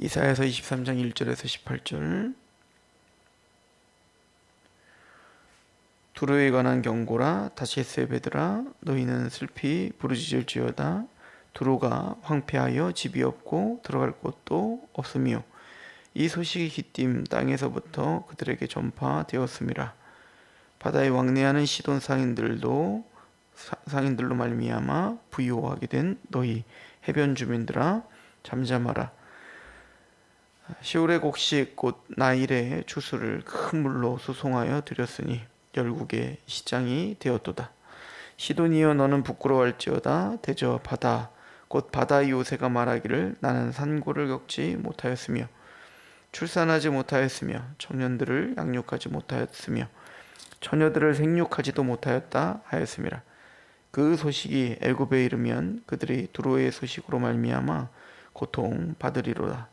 이사야서 23장 1절에서 18절. 두로에 관한 경고라 다시스의 베드라 너희는 슬피 부르짖을지어다. 두로가 황폐하여 집이 없고 들어갈 곳도 없으며 이 소식이 기띔 땅에서부터 그들에게 전파되었음이라. 바다에 왕래하는 시돈 상인들도 사- 상인들로 말미암아 부유하게 된 너희 해변 주민들아 잠잠하라 시올의 곡식 곧 나일의 추수를 큰 물로 수송하여 드렸으니 열국의 시장이 되었도다. 시돈이여 너는 부끄러워할지어다 대저 바다 곧 바다의 요새가 말하기를 나는 산고를 겪지 못하였으며 출산하지 못하였으며 청년들을 양육하지 못하였으며 처녀들을 생육하지도 못하였다 하였음이라. 그 소식이 애굽에 이르면 그들이 두로의 소식으로 말미암아 고통 받으리로다.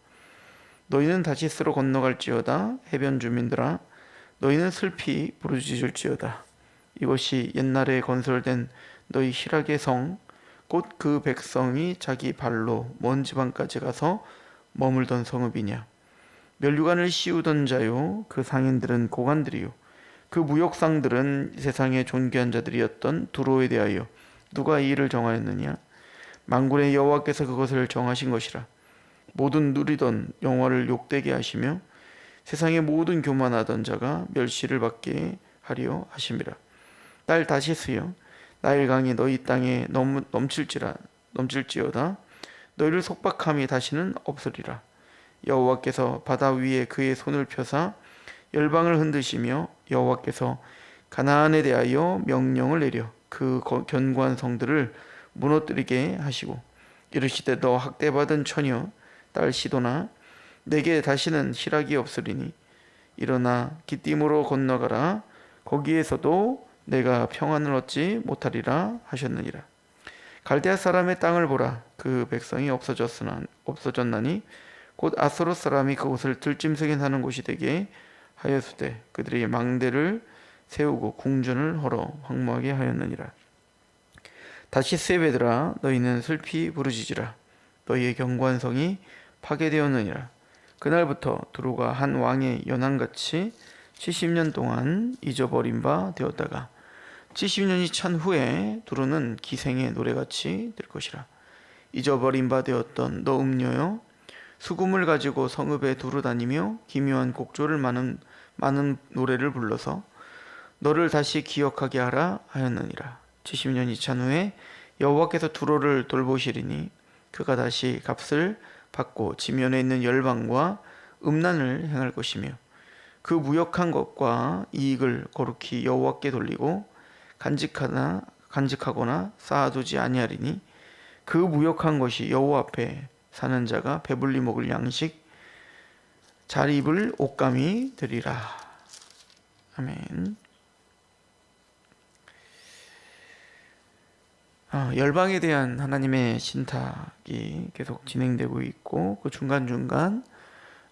너희는 다시스로 건너갈지어다 해변 주민들아. 너희는 슬피 부르짖을지어다. 이것이 옛날에 건설된 너희 희락의 성 곧 그 백성이 자기 발로 먼 지방까지 가서 머물던 성읍이냐. 멸류관을 씌우던 자요 그 상인들은 고관들이요. 그 무역상들은 세상의 존귀한 자들이었던 두로에 대하여 누가 이 일을 정하였느냐. 만군의 여호와께서 그것을 정하신 것이라 모든 누리던 영화를 욕되게 하시며 세상의 모든 교만하던 자가 멸시를 받게 하려 하심이라. 딸 다시스여 나일 강이 너희 땅에 넘, 넘칠지라 넘칠지어다 너희를 속박함이 다시는 없으리라. 여호와께서 바다 위에 그의 손을 펴사 열방을 흔드시며 여호와께서 가나안에 대하여 명령을 내려 그 거- 견고한 성들을 무너뜨리게 하시고 이르시되 너 학대받은 처녀 딸 시도나 내게 다시는 희락이 없으리니 일어나 기띔으로 건너가라. 거기에서도 내가 평안을 얻지 못하리라 하셨느니라. 갈대아 사람의 땅을 보라. 그 백성이 없어졌으나 없어졌나니 곧 아스로 사람이 그곳을 들짐승에 사는 곳이 되게 하였으되 그들이 망대를 세우고 궁전을 헐어 황무하게 하였느니라. 다시 세베드라. 너희는 슬피 부르짖으라. 너희의 견고한 성이 파괴되었느니라. 그날부터 두루가 한 왕의 연한같이 70년 동안 잊어버린 바 되었다가 70년이 찬 후에 두루는 기생의 노래같이 될 것이라. 잊어버린 바 되었던 너 음녀여 수금을 가지고 성읍에 두루 다니며 기묘한 곡조를 많은 많은 노래를 불러서 너를 다시 기억하게 하라 하였느니라. 70년이 찬 후에 여호와께서 두로를 돌보시리니 그가 다시 값을 받고 지면에 있는 열방과 음란을 행할 것이며 그 무역한 것과 이익을 거룩히 여호와께 돌리고 간직하나 간직하거나 쌓아두지 아니하리니 그 무역한 것이 여호와 앞에 사는 자가 배불리 먹을 양식 잘 입을 옷감이 되리라 아멘. 어, 열방에 대한 하나님의 신탁이 계속 진행되고 있고 그 중간 중간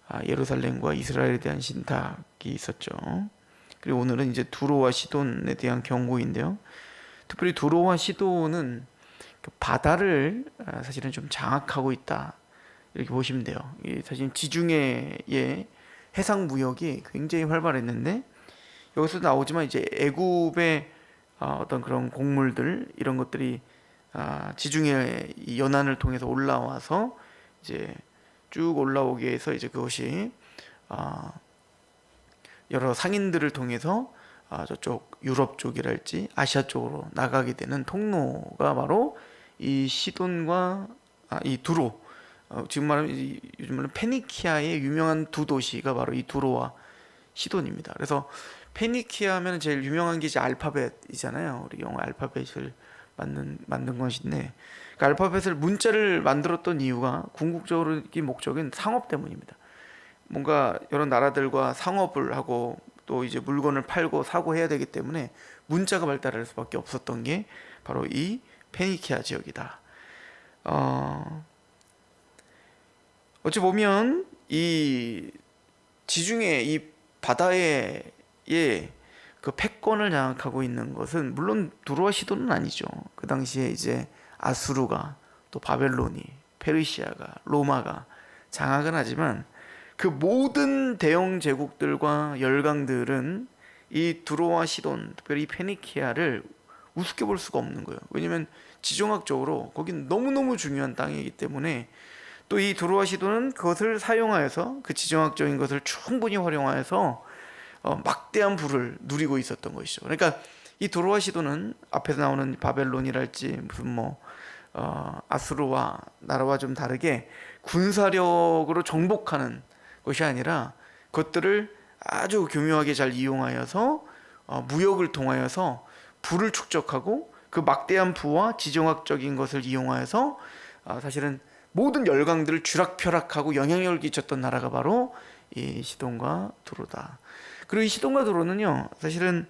아, 예루살렘과 이스라엘에 대한 신탁이 있었죠. 그리고 오늘은 이제 두로와 시돈에 대한 경고인데요. 특별히 두로와 시돈은 그 바다를 아, 사실은 좀 장악하고 있다 이렇게 보시면 돼요. 이 사실 지중해의 해상 무역이 굉장히 활발했는데 여기서 나오지만 이제 애굽의 아, 어떤 그런 곡물들 이런 것들이 아, 지중해 이 연안을 통해서 올라와서 이제 쭉 올라오게 해서 이제 그것이 아, 여러 상인들을 통해서 아, 저쪽 유럽 쪽이랄지 아시아 쪽으로 나가게 되는 통로가 바로 이 시돈과 아, 이 두로 어, 지금 말하면 이- 요즘 말하면 페니키아의 유명한 두 도시가 바로 이 두로와 시돈입니다. 그래서 페니키아 하면 제일 유명한 게 이제 알파벳이잖아요. 우리 영어 알파벳을 만든 만든 것인데 그 알파벳을 문자를 만들었던 이유가 궁극적인 목적은 상업 때문입니다. 뭔가 여러 나라들과 상업을 하고 또 이제 물건을 팔고 사고 해야 되기 때문에 문자가 발달할 수밖에 없었던 게 바로 이 페니키아 지역이다. 어, 어찌 보면 이 지중해 이 바다에 예, 그 패권을 장악하고 있는 것은 물론 두로와 시도는 아니죠. 그 당시에 이제 아수르가 또 바벨론이 페르시아가 로마가 장악은 하지만 그 모든 대영 제국들과 열강들은 이 두로와 시돈, 특별히 이 페니키아를 우습게 볼 수가 없는 거예요. 왜냐면 지정학적으로 거긴 너무너무 중요한 땅이기 때문에 또 이 두로와 시돈은 그것을 사용하여서 그 지정학적인 것을 충분히 활용하여서 어, 막대한 부를 누리고 있었던 것이죠. 그러니까 이 두로와 시돈은 앞에서 나오는 바벨론이랄지 무슨 뭐 어, 아수르와 나라와 좀 다르게 군사력으로 정복하는 것이 아니라 그것들을 아주 교묘하게 잘 이용하여서 어, 무역을 통하여서 부를 축적하고 그 막대한 부와 지정학적인 것을 이용하여서 어, 사실은 모든 열강들을 쥐락펴락하고 영향력을 끼쳤던 나라가 바로 이 시돈과 두로다. 그리고 이 시돈과 두로는요, 사실은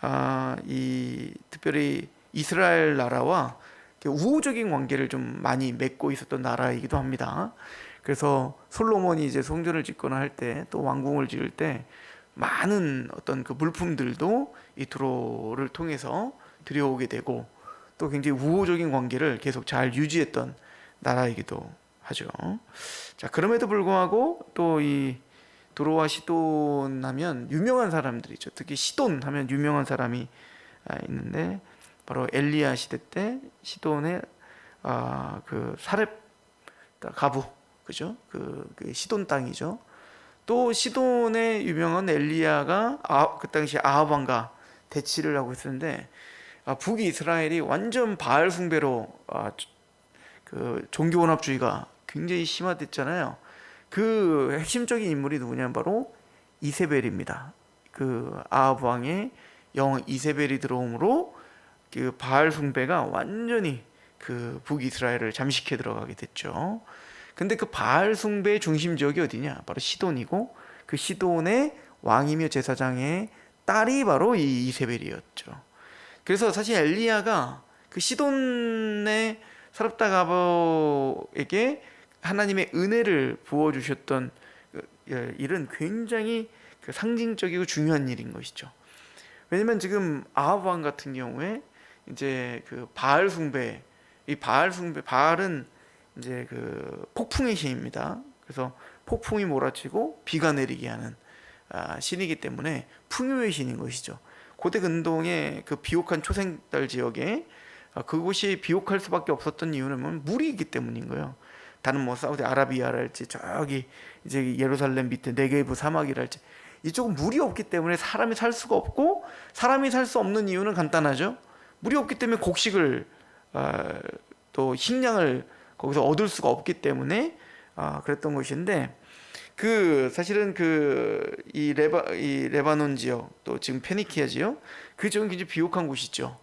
아, 이 특별히 이스라엘 나라와 우호적인 관계를 좀 많이 맺고 있었던 나라이기도 합니다. 그래서 솔로몬이 이제 성전을 짓거나 할 때 또 왕궁을 지을 때 많은 어떤 그 물품들도 이 두로를 통해서 들여오게 되고 또 굉장히 우호적인 관계를 계속 잘 유지했던 나라이기도 하죠. 자 그럼에도 불구하고 또 이 두로와 시돈 하면 유명한 사람들이죠. 특히 시돈 하면 유명한 사람이 아, 있는데 바로 엘리야 시대 때 시돈의 아, 그 사렙 가부 그죠? 그, 그 시돈 땅이죠. 또 시돈의 유명한 엘리야가 아, 그 당시 아합 왕과 대치를 하고 있었는데 아, 북이 이스라엘이 완전 바알 숭배로 아, 그 종교 혼합주의가 굉장히 심화됐잖아요. 그 핵심적인 인물이 누구냐면 바로 이세벨입니다. 그 아합 왕의 영 이세벨이 들어옴으로 그 바알 숭배가 완전히 그 북이스라엘을 잠식해 들어가게 됐죠. 근데 그 바알 숭배의 중심 지역이 어디냐? 바로 시돈이고 그 시돈의 왕이며 제사장의 딸이 바로 이 이세벨이었죠. 그래서 사실 엘리야가 그 시돈의 사랍다 가버에게 하나님의 은혜를 부어 주셨던 그, 예, 일은 굉장히 그 상징적이고 중요한 일인 것이죠. 왜냐면 지금 아합 왕 같은 경우에 이제 그 바알 숭배 이 바알 숭배 바알은 이제 그 폭풍의 신입니다. 그래서 폭풍이 몰아치고 비가 내리게 하는 아, 신이기 때문에 풍요의 신인 것이죠. 고대 근동의 그 비옥한 초생달 지역에 아, 그곳이 비옥할 수밖에 없었던 이유는 뭐 물이 있기 때문인 거예요. 다른 뭐 사우디 아라비아랄지 저기 이제 예루살렘 밑에 네게브 사막이랄지 이쪽은 물이 없기 때문에 사람이 살 수가 없고 사람이 살 수 없는 이유는 간단하죠. 물이 없기 때문에 곡식을 아, 또 식량을 거기서 얻을 수가 없기 때문에 아, 그랬던 것인데 그 사실은 그 이 레바 이 레바논 지역 또 지금 페니키아 지역 그 지역은 굉장히 비옥한 곳이죠.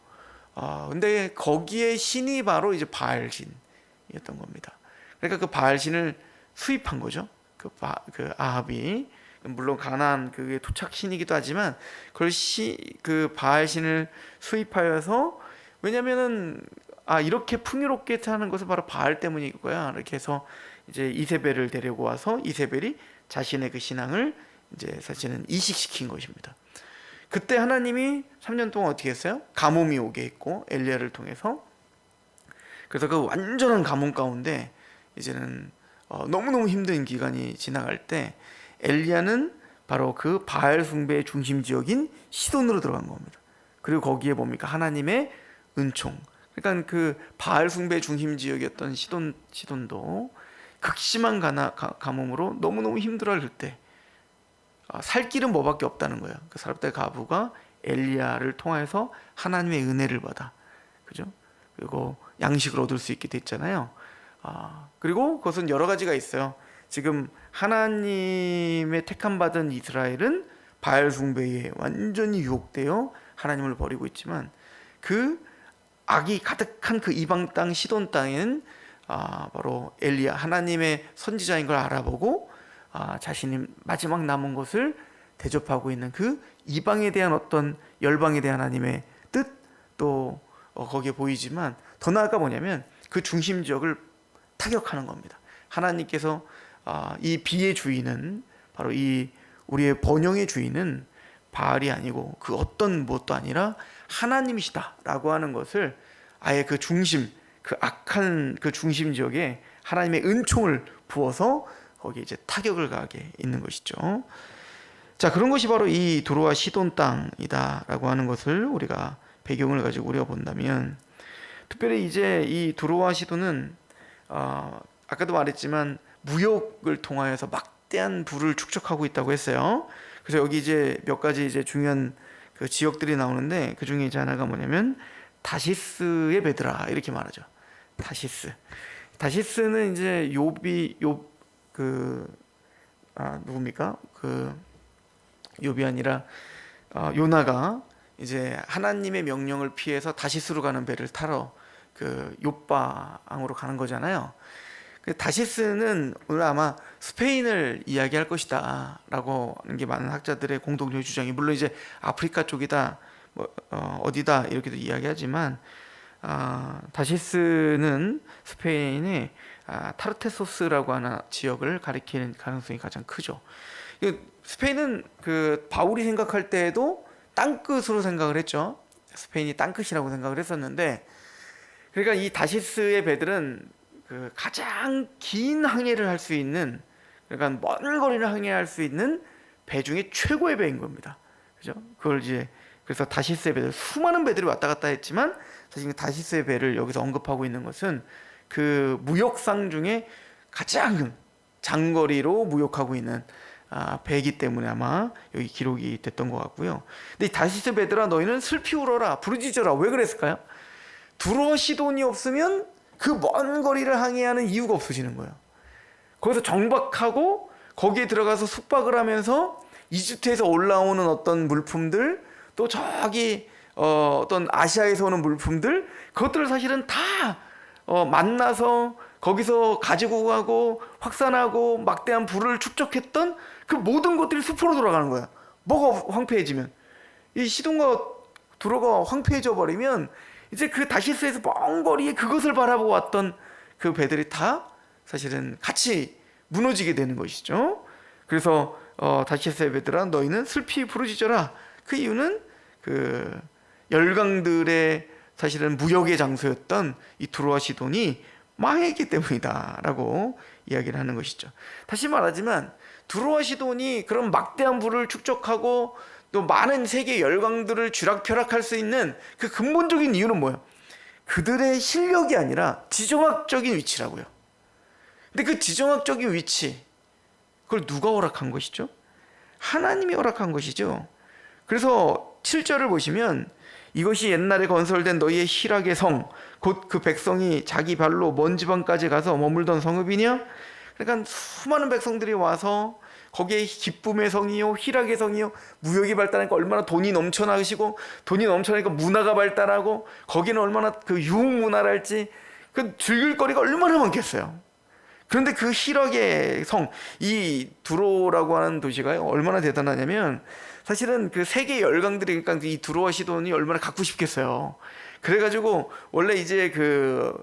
아 근데 거기에 신이 바로 이제 바알 신이었던 겁니다. 그러니까 그 바알 신을 수입한 거죠. 그, 바, 그 아합이 물론 가나안 그게 토착 신이기도 하지만 그걸 시 그 바알 신을 수입하여서 왜냐면은 아 이렇게 풍요롭게 사는 것은 바로 바알 때문일 거야. 이렇게 해서 이제 이세벨을 데리고 와서 이세벨이 자신의 그 신앙을 이제 사실은 이식시킨 것입니다. 그때 하나님이 3년 동안 어떻게 했어요? 가뭄이 오게 했고 엘리야를 통해서 그래서 그 완전한 가뭄 가운데 이제는 어, 너무너무 힘든 기간이 지나갈 때 엘리야는 바로 그 바알 숭배의 중심 지역인 시돈으로 들어간 겁니다. 그리고 거기에 뭡니까? 하나님의 은총. 그러니까 그 바알 숭배 중심 지역이었던 시돈 시돈도 극심한 가나, 가, 가뭄으로 너무너무 힘들어할 때 아, 살 길은 뭐밖에 없다는 거예요. 그 사랍대 가부가 엘리야를 통해서 하나님의 은혜를 받아, 그죠? 그리고 양식을 얻을 수 있게 됐잖아요. 아, 그리고 그것은 여러 가지가 있어요. 지금 하나님의 택함 받은 이스라엘은 바알 숭배에 완전히 유혹되어 하나님을 버리고 있지만 그 악이 가득한 그 이방 땅 시돈 땅에는 아, 바로 엘리야 하나님의 선지자인 걸 알아보고 아, 자신이 마지막 남은 것을 대접하고 있는 그 이방에 대한 어떤 열방에 대한 하나님의 뜻또 어, 거기에 보이지만 더 나아가 뭐냐면 그 중심 지역을 타격하는 겁니다. 하나님께서 아, 이 비의 주인은 바로 이 우리의 번영의 주인은 바알이 아니고 그 어떤 무엇도 아니라 하나님이시다라고 하는 것을 아예 그 중심 그 악한 그 중심 지역에 하나님의 은총을 부어서 거기에 이제 타격을 가하게 있는 것이죠. 자 그런 것이 바로 이 두로와 시돈 땅이다라고 하는 것을 우리가 배경을 가지고 우리가 본다면 특별히 이제 이 두로와 시돈은 어, 아까도 말했지만 무역을 통하여서 막대한 부를 축적하고 있다고 했어요. 그래서 여기 이제 몇 가지 이제 중요한 그 지역들이 나오는데 그 중에 이제 하나가 뭐냐면 다시스의 베드라 이렇게 말하죠. 다시스. 다시스는 이제 요비 요그 아, 누굽니까? 그 욥이 아니라 어, 요나가 이제 하나님의 명령을 피해서 다시스로 가는 배를 타러 그 요바항으로 가는 거잖아요. 그 다시스는 오늘 아마 스페인을 이야기할 것이다라고 하는 게 많은 학자들의 공동적 주장이 물론 이제 아프리카 쪽이다 뭐 어, 어디다 이렇게도 이야기하지만 아, 다시스는 스페인의 아, 타르테소스라고 하는 지역을 가리키는 가능성이 가장 크죠. 이 스페인은 그 바울이 생각할 때에도 땅끝으로 생각을 했죠. 스페인이 땅끝이라고 생각을 했었는데 그러니까 이 다시스의 배들은 그 가장 긴 항해를 할 수 있는 그러니까 먼 거리를 항해할 수 있는 배 중에 최고의 배인 겁니다. 그죠? 그걸 이제 그래서 다시스의 배들 수많은 배들이 왔다 갔다 했지만 사실 그 다시스의 배를 여기서 언급하고 있는 것은 그 무역상 중에 가장 장거리로 무역하고 있는 아, 배이기 때문에 아마 여기 기록이 됐던 것 같고요. 근데 이 다시스 배들아 너희는 슬피 울어라 부르짖어라 왜 그랬을까요? 두로 시돈이 없으면 그 먼 거리를 항해하는 이유가 없어지는 거예요. 거기서 정박하고 거기에 들어가서 숙박을 하면서 이집트에서 올라오는 어떤 물품들 또 저기 어, 어떤 아시아에서 오는 물품들 그것들을 사실은 다 어, 만나서 거기서 가지고 가고 확산하고 막대한 부를 축적했던 그 모든 것들이 숲으로 돌아가는 거야. 뭐가 황폐해지면 이 시동과 두로가 황폐해져 버리면 이제 그 다시스에서 먼 거리에 그것을 바라보고 왔던 그 배들이 다 사실은 같이 무너지게 되는 것이죠. 그래서 어, 다시스의 배들아 너희는 슬피 부르짖어라. 그 이유는 그 열강들의 사실은 무역의 장소였던 이 두로와 시돈이 망했기 때문이다라고 이야기를 하는 것이죠. 다시 말하지만 두로와 시돈이 그런 막대한 부를 축적하고 또 많은 세계 열강들을 쥐락펴락할 수 있는 그 근본적인 이유는 뭐예요? 그들의 실력이 아니라 지정학적인 위치라고요. 근데 그 지정학적인 위치 그걸 누가 허락한 것이죠? 하나님이 허락한 것이죠. 그래서 7절을 보시면 이것이 옛날에 건설된 너희의 희락의 성, 곧 그 백성이 자기 발로 먼 지방까지 가서 머물던 성읍이냐? 그러니까 수많은 백성들이 와서 거기에 기쁨의 성이요, 희락의 성이요, 무역이 발달하니까 얼마나 돈이 넘쳐나시고 돈이 넘쳐나니까 문화가 발달하고 거기는 얼마나 그 유흥 문화랄지 그 즐길 거리가 얼마나 많겠어요. 그런데 그 희락의 성, 이 두로라고 하는 도시가 얼마나 대단하냐면 사실은 그 세계 열강들이 그러니까 이 두로와 시돈이 얼마나 갖고 싶겠어요. 그래가지고 원래 이제 그,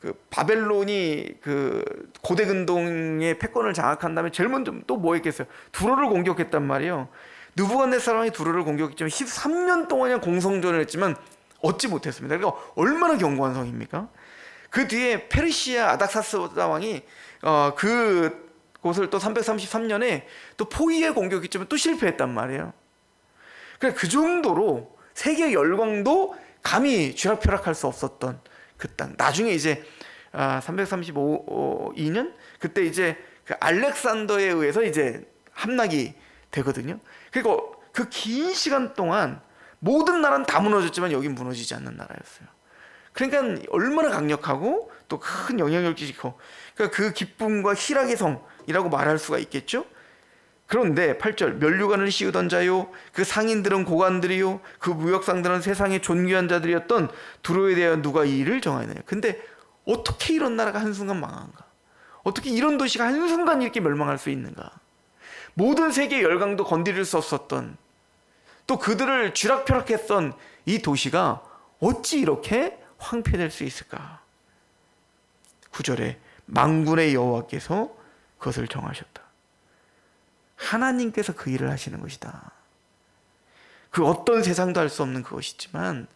그 바벨론이 그 고대 근동의 패권을 장악한 다음에 제일 먼저 또 뭐 했겠어요? 두로를 공격했단 말이에요. 누부갓네살왕이 두로를 공격했지만 13년 동안이나 공성전을 했지만 얻지 못했습니다. 그러니까 얼마나 견고한 성입니까? 그 뒤에 페르시아 아닥사스다 왕이 어, 그 곳을 또 333년에 또 포위에 공격했지만 또 실패했단 말이에요. 그러니까 그 정도로 세계 열광도 감히 쥐락펴락할 수 없었던 그 땅. 나중에 이제 아, 335년 그때 이제 그 알렉산더에 의해서 이제 함락이 되거든요. 그리고 그 긴 시간 동안 모든 나라는 다 무너졌지만 여기 무너지지 않는 나라였어요. 그러니까 얼마나 강력하고 또 큰 영향력을 끼치고 그러니까 그 기쁨과 희락의 성이라고 말할 수가 있겠죠. 그런데 8절 멸류관을 씌우던 자요 그 상인들은 고관들이요 그 무역상들은 세상의 존귀한 자들이었던 두로에 대하여 누가 이 일을 정하느냐. 근데 어떻게 이런 나라가 한순간 망한가? 어떻게 이런 도시가 한순간 이렇게 멸망할 수 있는가? 모든 세계 열강도 건드릴 수 없었던 또 그들을 쥐락펴락했던 이 도시가 어찌 이렇게 황폐될 수 있을까? 9절에 망군의 여호와께서 그것을 정하셨다 하나님께서 그 일을 하시는 것이다. 그 어떤 세상도 할 수 없는 그것이지만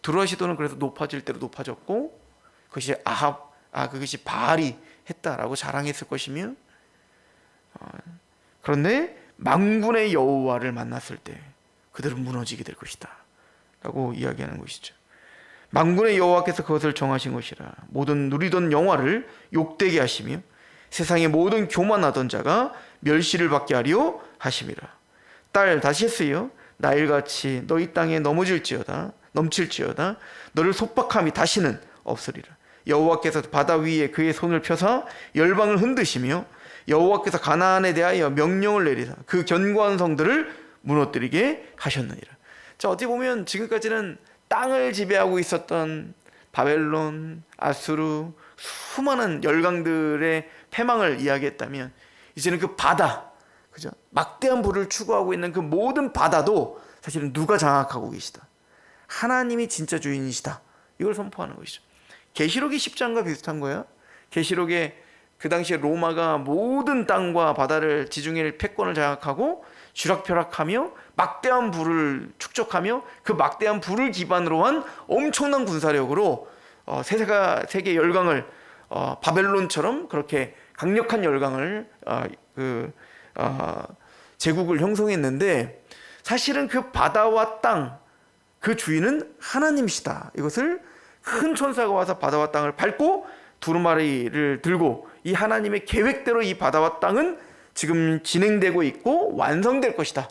두루아시도는 그래서 높아질 대로 높아졌고 그것이 아합 아 그것이 바알이 했다라고 자랑했을 것이며 그런데 망군의 여호와를 만났을 때 그들은 무너지게 될 것이다. 라고 이야기하는 것이죠. 망군의 여호와께서 그것을 정하신 것이라 모든 누리던 영화를 욕되게 하시며 세상의 모든 교만하던 자가 멸시를 받게 하려 하심이라. 딸 다시 했어요. 나일같이 너희 땅에 넘어질지어다 넘칠지어다 너를 속박함이 다시는 없으리라. 여호와께서 바다 위에 그의 손을 펴사 열방을 흔드시며 여호와께서 가나안에 대하여 명령을 내리사 그 견고한 성들을 무너뜨리게 하셨느니라. 자 어떻게 보면 지금까지는 땅을 지배하고 있었던 바벨론, 아수르 수많은 열강들의 패망을 이야기했다면 이제는 그 바다, 그죠? 막대한 불을 추구하고 있는 그 모든 바다도 사실은 누가 장악하고 계시다. 하나님이 진짜 주인이시다. 이걸 선포하는 것이죠. 계시록이 10장과 비슷한 거예요. 계시록에 그 당시에 로마가 모든 땅과 바다를 지중해 패권을 장악하고 쥐락펴락하며 막대한 불을 축적하며 그 막대한 불을 기반으로 한 엄청난 군사력으로 어, 세계가 세계 열강을 어, 바벨론처럼 그렇게 강력한 열강을 어, 그 어, 제국을 형성했는데 사실은 그 바다와 땅 그 주인은 하나님이시다. 이것을 큰 천사가 와서 바다와 땅을 밟고 두루마리를 들고 이 하나님의 계획대로 이 바다와 땅은 지금 진행되고 있고 완성될 것이다.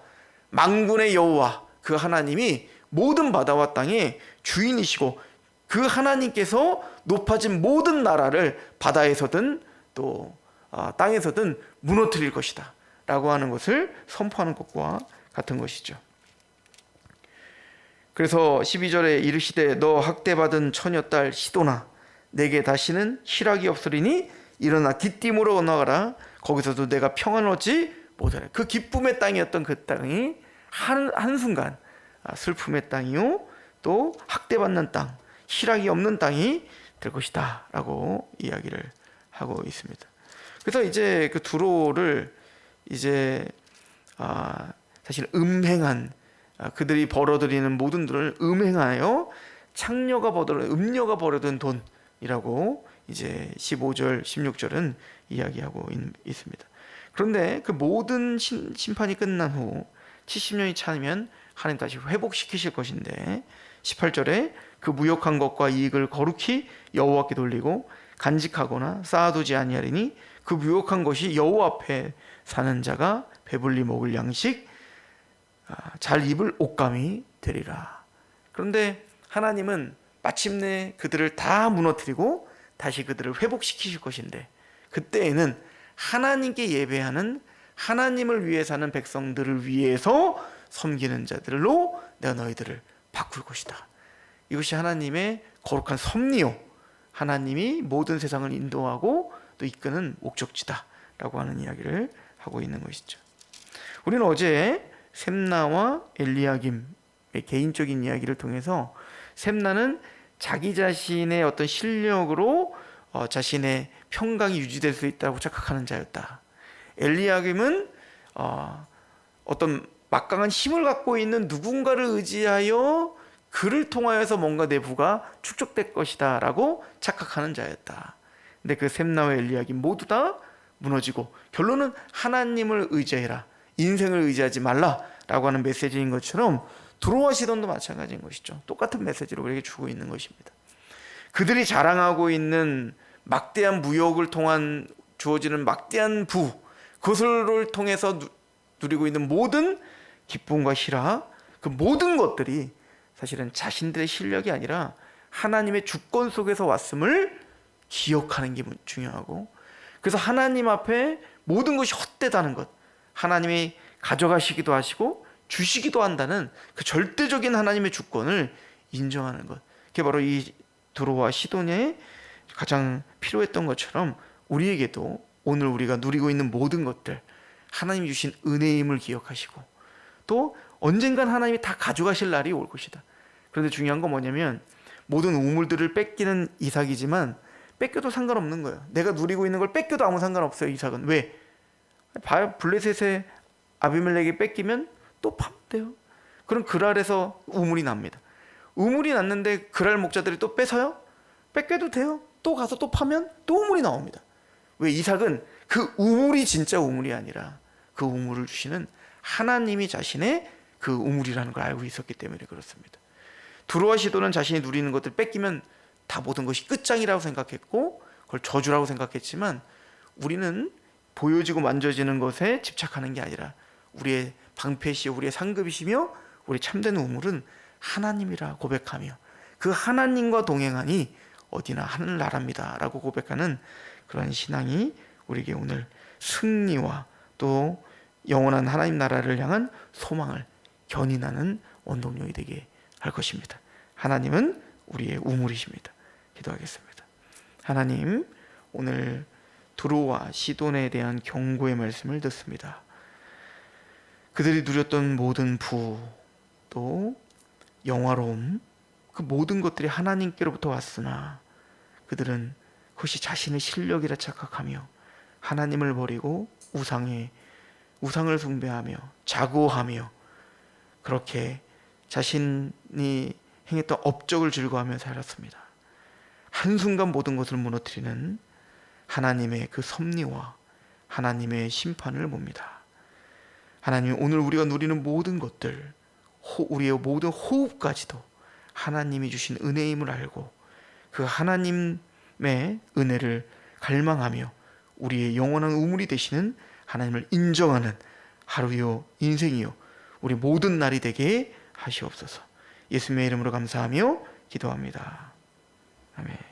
망군의 여호와 그 하나님이 모든 바다와 땅의 주인이시고 그 하나님께서 높아진 모든 나라를 바다에서든 또 아, 땅에서든 무너뜨릴 것이다. 라고 하는 것을 선포하는 것과 같은 것이죠. 그래서 12절에 이르시되 너 학대받은 처녀 딸 시도나 내게 다시는 희락이 없으리니 일어나 기띔으로 건너가라 거기서도 내가 평안을 얻지 못하리 그 기쁨의 땅이었던 그 땅이 한, 한순간 아, 슬픔의 땅이요 또 학대받는 땅 희락이 없는 땅이 될 것이다 라고 이야기를 하고 있습니다 그래서 이제 그 두로를 이제 아, 사실 음행한 아, 그들이 벌어들이는 모든 돈을 음행하여 창녀가 벌어든 음녀가 벌어든 돈이라고 이제 15절 16절은 이야기하고 있, 습니다. 그런데 그 모든 심, 심판이 끝난 후 70년이 차면 하나님 다시 회복시키실 것인데 18절에 그 무역한 것과 이익을 거룩히 여호와께 돌리고 간직하거나 쌓아두지 아니하리니 그 무역한 것이 여호와 앞에 사는 자가 배불리 먹을 양식 아, 잘 입을 옷감이 되리라. 그런데 하나님은 마침내 그들을 다 무너뜨리고 다시 그들을 회복시키실 것인데 그때에는 하나님께 예배하는 하나님을 위해 사는 백성들을 위해서 섬기는 자들로 내가 너희들을 바꿀 것이다. 이것이 하나님의 거룩한 섭리요. 하나님이 모든 세상을 인도하고 또 이끄는 목적지다라고 하는 이야기를 하고 있는 것이죠. 우리는 어제 셈나와 엘리야김의 개인적인 이야기를 통해서 셈나는 자기 자신의 어떤 실력으로 어, 자신의 평강이 유지될 수 있다고 착각하는 자였다. 엘리야김은 어, 어떤 막강한 힘을 갖고 있는 누군가를 의지하여 그를 통하여서 뭔가 내 부가 축적될 것이다라고 착각하는 자였다. 근데 그 셈나와 엘리야김 모두 다 무너지고 결론은 하나님을 의지해라. 인생을 의지하지 말라라고 하는 메시지인 것처럼 두로와 시돈도 마찬가지인 것이죠. 똑같은 메시지를 우리에게 주고 있는 것입니다. 그들이 자랑하고 있는 막대한 무역을 통한 주어지는 막대한 부 그것을 통해서 누리고 있는 모든 기쁨과 희락 그 모든 것들이 사실은 자신들의 실력이 아니라 하나님의 주권 속에서 왔음을 기억하는 게 중요하고 그래서 하나님 앞에 모든 것이 헛되다는 것 하나님이 가져가시기도 하시고 주시기도 한다는 그 절대적인 하나님의 주권을 인정하는 것. 그게 바로 이 두로와 시돈에 가장 필요했던 것처럼 우리에게도 오늘 우리가 누리고 있는 모든 것들 하나님이 주신 은혜임을 기억하시고 또 언젠간 하나님이 다 가져가실 날이 올 것이다. 그런데 중요한 건 뭐냐면 모든 우물들을 뺏기는 이삭이지만 뺏겨도 상관없는 거예요. 내가 누리고 있는 걸 뺏겨도 아무 상관없어요. 이삭은 왜? 블레셋의 아비멜렉이 뺏기면 또 파면 돼요. 그럼 그랄에서 우물이 납니다. 우물이 났는데 그랄 목자들이 또 뺏어요? 뺏겨도 돼요. 또 가서 또 파면 또 우물이 나옵니다. 왜 이삭은 그 우물이 진짜 우물이 아니라 그 우물을 주시는 하나님이 자신의 그 우물이라는 걸 알고 있었기 때문에 그렇습니다. 두로와 시도는 자신이 누리는 것들 뺏기면 다 모든 것이 끝장이라고 생각했고 그걸 저주라고 생각했지만 우리는 보여지고 만져지는 것에 집착하는 게 아니라 우리의 방패시요 우리의 상급이시며 우리 참된 우물은 하나님이라 고백하며 그 하나님과 동행하니 어디나 하늘나라입니다라고 고백하는 그러한 신앙이 우리에게 오늘 승리와 또 영원한 하나님 나라를 향한 소망을 견인하는 원동력이 되게 할 것입니다. 하나님은 우리의 우물이십니다. 기도하겠습니다. 하나님 오늘 두로와 시돈에 대한 경고의 말씀을 듣습니다. 그들이 누렸던 모든 부, 또 영화로움, 그 모든 것들이 하나님께로부터 왔으나 그들은 그것이 자신의 실력이라 착각하며 하나님을 버리고 우상에 우상을 숭배하며 자고하며 그렇게 자신이 행했던 업적을 즐거워하며 살았습니다. 한순간 모든 것을 무너뜨리는 하나님의 그 섭리와 하나님의 심판을 봅니다. 하나님 오늘 우리가 누리는 모든 것들 호- 우리의 모든 호흡까지도 하나님이 주신 은혜임을 알고 그 하나님의 은혜를 갈망하며 우리의 영원한 우물이 되시는 하나님을 인정하는 하루요 인생이요 우리 모든 날이 되게 하시옵소서. 예수님의 이름으로 감사하며 기도합니다. 아멘.